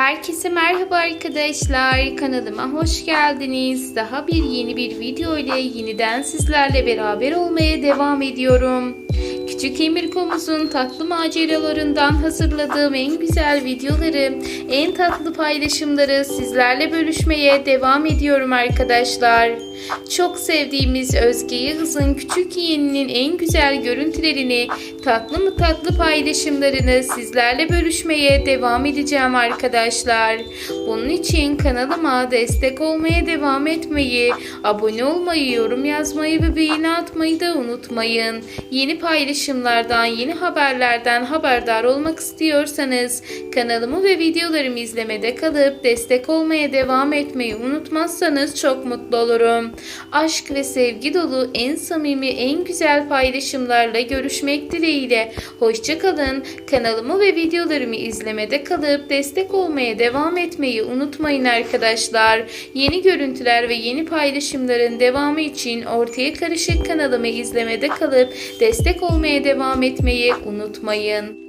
Herkese merhaba arkadaşlar. Kanalıma hoş geldiniz. Daha bir yeni bir video ile yeniden sizlerle beraber olmaya devam ediyorum. Küçük Emirkomuz'un tatlı maceralarından hazırladığım en güzel videoları, en tatlı paylaşımları sizlerle bölüşmeye devam ediyorum arkadaşlar. Çok sevdiğimiz Özge Yıldız'ın küçük yeğeninin en güzel görüntülerini, tatlı mı tatlı paylaşımlarını sizlerle bölüşmeye devam edeceğim arkadaşlar. Bunun için kanalıma destek olmaya devam etmeyi, abone olmayı, yorum yazmayı ve beğeni atmayı da unutmayın. Yeni paylaşımlardan, yeni haberlerden haberdar olmak istiyorsanız kanalımı ve videolarımı izlemede kalıp destek olmaya devam etmeyi unutmazsanız çok mutlu olurum. Aşk ve sevgi dolu en samimi, en güzel paylaşımlarla görüşmek dileğiyle. Hoşçakalın. Kanalımı ve videolarımı izlemede kalıp destek olmaya devam etmeyi unutmayın arkadaşlar. Yeni görüntüler ve yeni paylaşımların devamı için ortaya karışık kanalımı izlemede kalıp destek olmaya devam etmeyi unutmayın.